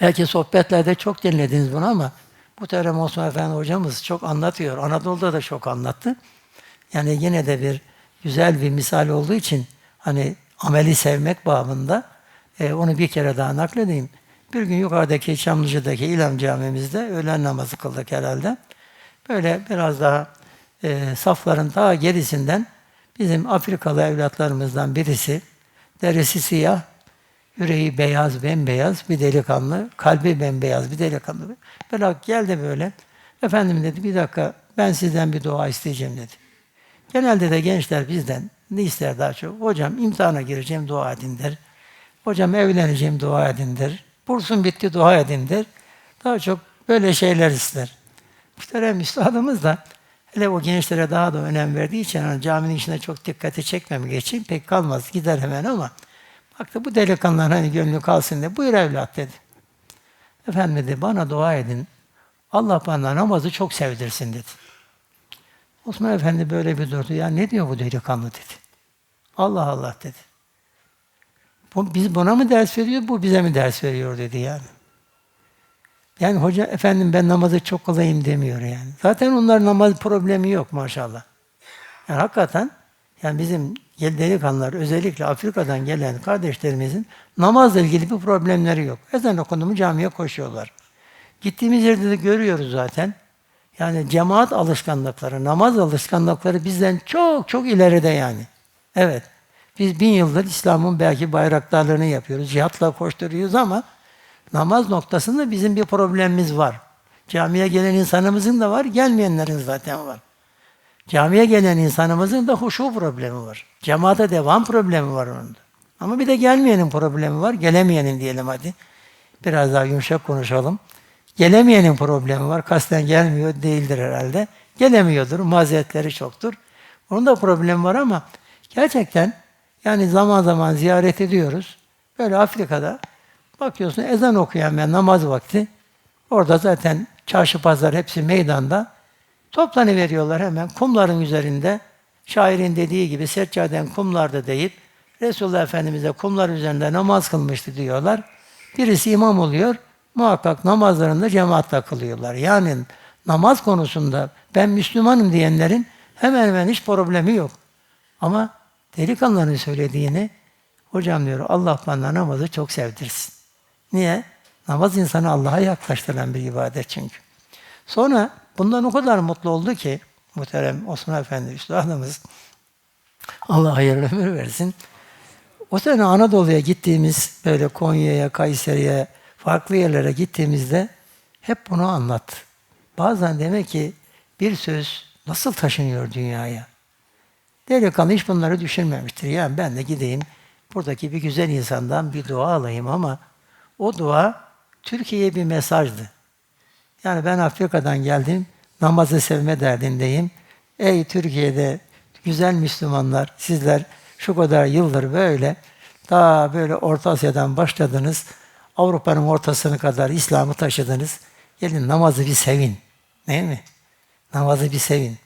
Belki sohbetlerde çok dinlediniz bunu ama muhterem Osman Efendi hocamız çok anlatıyor. Anadolu'da da çok anlattı. Yani yine de bir güzel bir misal olduğu için hani ameli sevmek babında e, onu bir kere daha nakledeyim. Bir gün yukarıdaki Çamlıca'daki İlham Camimizde öğlen namazı kıldık herhalde. Böyle biraz daha e, safların daha gerisinden bizim Afrikalı evlatlarımızdan birisi, derisi siyah, yüreği beyaz, bembeyaz bir delikanlı, kalbi bembeyaz bir delikanlı. Böyle geldi böyle. Efendim dedi bir dakika ben sizden bir dua isteyeceğim dedi. Genelde de gençler bizden ne ister daha çok? Hocam imtihana gireceğim dua edin der. Hocam evleneceğim dua edin der. Bursum bitti dua edin der. Daha çok böyle şeyler ister. Muhterem üstadımız da hele o gençlere daha da önem verdiği için hani caminin içine çok dikkati çekmemek için pek kalmaz gider hemen ama baktı bu delikanlıların hani gönlü kalsın diye buyur evlat dedi. Efendim dedi bana dua edin. Allah bana namazı çok sevdirsin dedi. Osman Efendi böyle bir durdu. Ya ne diyor bu delikanlı dedi. Allah Allah dedi. Bu, biz buna mı ders veriyor, bu bize mi ders veriyor dedi yani. Yani hoca efendim ben namazı çok kılayım demiyor yani. Zaten onlar namaz problemi yok maşallah. Yani hakikaten yani bizim delikanlılar özellikle Afrika'dan gelen kardeşlerimizin namazla ilgili bir problemleri yok. Ezan okundu mu camiye koşuyorlar. Gittiğimiz yerde de görüyoruz zaten. Yani cemaat alışkanlıkları, namaz alışkanlıkları bizden çok çok ileride yani. Evet. Biz bin yıldır İslam'ın belki bayraktarlığını yapıyoruz. Cihatla koşturuyoruz ama namaz noktasında bizim bir problemimiz var. Camiye gelen insanımızın da var, gelmeyenlerin zaten var. Camiye gelen insanımızın da huşu problemi var. Cemaate devam problemi var onun da. Ama bir de gelmeyenin problemi var. Gelemeyenin diyelim hadi. Biraz daha yumuşak konuşalım. Gelemeyenin problemi var. Kasten gelmiyor değildir herhalde. Gelemiyordur. Mazeretleri çoktur. Onun da problemi var ama gerçekten yani zaman zaman ziyaret ediyoruz. Böyle Afrika'da bakıyorsun ezan okuyan ve namaz vakti orada zaten çarşı pazar hepsi meydanda toplanıveriyorlar hemen kumların üzerinde şairin dediği gibi seccaden kumlarda deyip Resulullah Efendimiz'e kumlar üzerinde namaz kılmıştı diyorlar. Birisi imam oluyor. Muhakkak namazlarında cemaatle kılıyorlar. Yani namaz konusunda ben Müslümanım diyenlerin hemen hemen hiç problemi yok. Ama delikanlıların söylediğini hocam diyor Allah bana namazı çok sevdirsin. Niye? Namaz insanı Allah'a yaklaştıran bir ibadet çünkü. Sonra bundan o kadar mutlu oldu ki muhterem Osman Efendi Üstadımız Allah hayırlı ömür versin. O sene Anadolu'ya gittiğimiz böyle Konya'ya, Kayseri'ye, farklı yerlere gittiğimizde hep bunu anlat. Bazen demek ki bir söz nasıl taşınıyor dünyaya? Delikanlı hiç bunları düşünmemiştir. Yani ben de gideyim buradaki bir güzel insandan bir dua alayım ama o dua Türkiye'ye bir mesajdı. Yani ben Afrika'dan geldim, namazı sevme derdindeyim. Ey Türkiye'de güzel Müslümanlar, sizler şu kadar yıldır böyle, daha böyle Orta Asya'dan başladınız, Avrupa'nın ortasına kadar İslam'ı taşıdınız. Gelin namazı bir sevin. Değil mi? Namazı bir sevin.